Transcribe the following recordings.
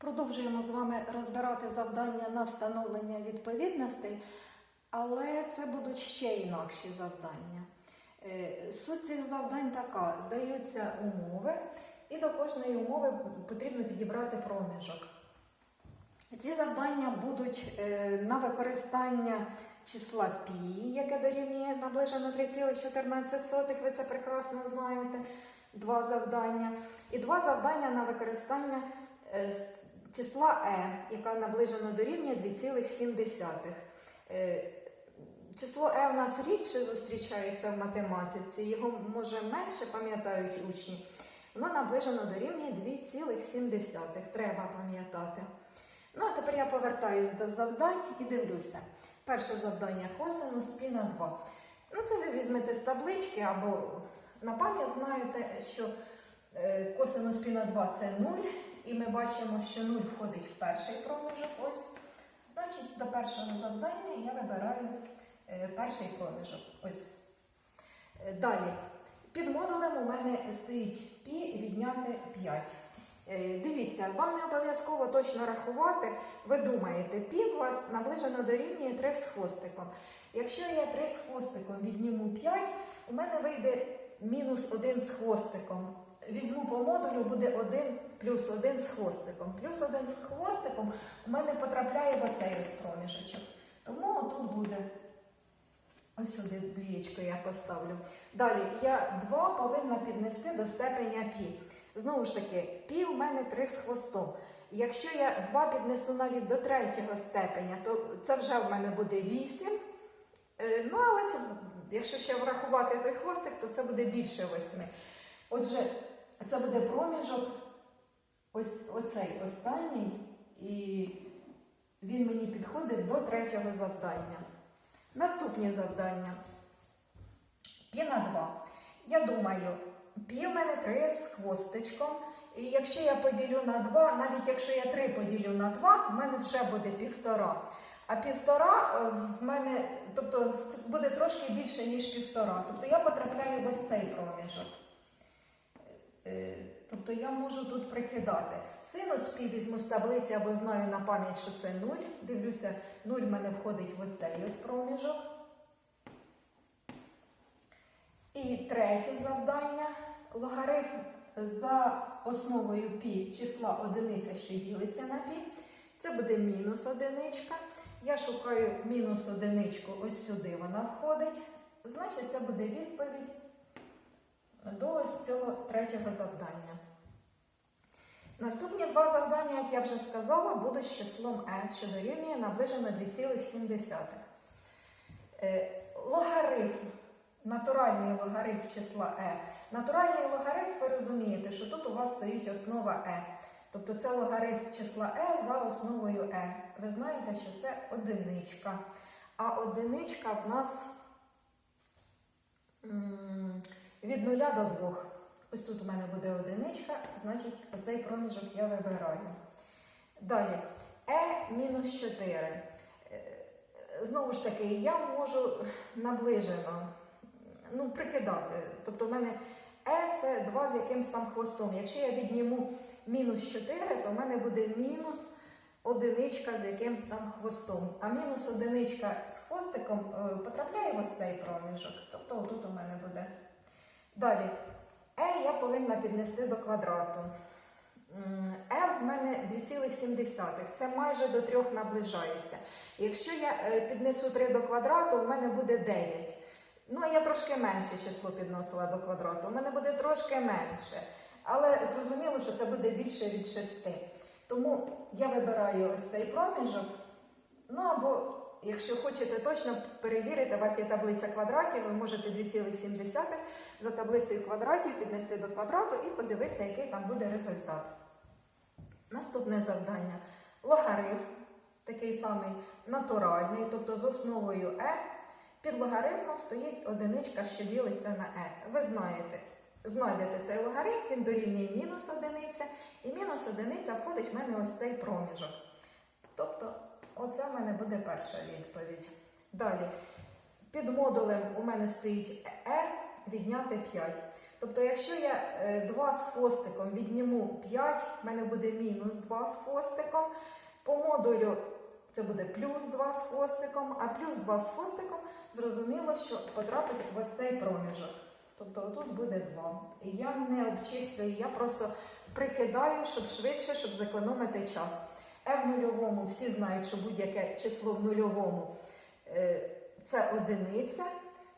Продовжуємо з вами розбирати завдання на встановлення відповідностей, але це будуть ще інакші завдання. Е, Суть цих завдань така: даються умови, і до кожної умови потрібно підібрати проміжок. Ці завдання будуть е, на використання числа π, яке дорівнює наближено 3,14, ви це прекрасно знаєте. Два завдання. І два завдання на використання е, числа e, яка наближено дорівнює 2,7. Е, Число e у нас рідше зустрічається в математиці, його може менше пам'ятають учні. Воно наближено дорівнює 2,7. Треба пам'ятати. Ну, а тепер я повертаюсь до завдань і дивлюся. Перше завдання косинус пі на 2. Ну, це ви візьмете з таблички або на пам'ять знаєте, що е, косинус пі на 2 це 0, і ми бачимо, що 0 входить в перший проміжок. Ось. Значить, до першого завдання я вибираю е, перший проміжок. Ось. Е, Далі. Під модулем у мене стоїть пі відняти 5. Е, Дивіться, вам не обов'язково точно рахувати. Ви думаєте, пі у вас наближено дорівнює 3 з хвостиком. Якщо я 3 з хвостиком відніму 5, у мене вийде мінус 1 з хвостиком. Візьму по модулю, буде 1 плюс 1 з хвостиком. Плюс 1 з хвостиком у мене потрапляє в оцей ось. Тому тут буде ось сюди двієчко я поставлю. Далі я 2 повинна піднести до степеня пі. Знову ж таки, пі у мене 3 з хвостом. Якщо я 2 піднесу навіть до третього степеня, то це вже в мене буде 8. Е, Ну, але це, якщо ще врахувати той хвостик, то це буде більше 8. Отже, це буде проміжок, ось оцей останній, і він мені підходить до третього завдання. Наступні завдання. Пі на 2. Я думаю, пі в мене 3 з хвостичком. І якщо я поділю на 2, навіть якщо я 3 поділю на 2, в мене вже буде півтора. А півтора е, в мене, тобто це буде трошки більше, ніж півтора. Тобто я потрапляю в ось цей проміжок. Тобто я можу тут прикидати. Синус пі візьму з таблиці або знаю на пам'ять, що це 0. Дивлюся, 0 в мене входить в оцей ось проміжок. І третє завдання. Логарифм за основою пі числа одиниця, що ділиться на пі. Це буде мінус одиничка. Я шукаю мінус одиничку, ось сюди вона входить. Значить, це буде відповідь до ось цього третього завдання. Наступні два завдання, як я вже сказала, будуть з числом e, що дорівнює наближено 2,7. Е, Логарифм, натуральний логарифм числа e. Натуральний логарифм, ви розумієте, що тут у вас стоїть основа e. Тобто це логарифм числа e за основою e. Ви знаєте, що це одиничка. А одиничка в нас від нуля до двох. Ось тут у мене буде одиничка, значить оцей проміжок я вибираю. Далі e мінус 4. Е, Знову ж таки, я можу наближено ну, прикидати. Тобто в мене e це 2 з якимсь там хвостом. Якщо я відніму мінус 4, то в мене буде мінус одиничка з якимсь там хвостом. А мінус одиничка з хвостиком е, потрапляє в ось цей проміжок. Тобто отут у мене буде. Далі. E я повинна піднести до квадрату. E в мене 2,7. Це майже до 3 наближається. Якщо я е, піднесу 3 до квадрату, в мене буде 9. Ну, я трошки менше число підносила до квадрату. У мене буде трошки менше. Але зрозуміло, що це буде більше від 6. Тому я вибираю ось цей проміжок. Ну або, якщо хочете точно перевірити, у вас є таблиця квадратів, ви можете 2,7 за таблицею квадратів піднести до квадрату і подивитися, який там буде результат. Наступне завдання. Логарифм, такий самий натуральний, тобто з основою e. Під логарифмом стоїть одиничка, що ділиться на e. Ви знаєте, знайдете цей логарифм, він дорівнює мінус одиниця, і мінус одиниця входить в мене ось цей проміжок. Тобто, оце в мене буде перша відповідь. Далі, під модулем у мене стоїть e відняти 5. Тобто, якщо я 2 з хвостиком відніму 5, в мене буде мінус 2 з хвостиком. По модулю це буде плюс 2 з хвостиком, а плюс 2 з хвостиком зрозуміло, що потрапить в ось цей проміжок. Тобто тут буде 2. І я не обчислюю, я просто прикидаю, щоб швидше, щоб зекономити час. Е в нульовому всі знають, що будь-яке число в нульовому е, це одиниця.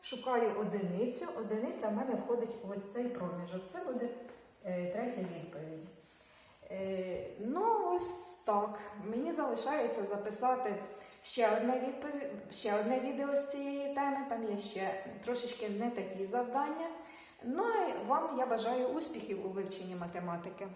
Шукаю одиницю. Одиниця в мене входить ось цей проміжок. Це буде е, третя відповідь. Е, ну, ось так. Мені залишається записати ще одне, відповідь, ще одне відео з цієї теми. Там є ще трошечки не такі завдання. Ну і вам я бажаю успіхів у вивченні математики.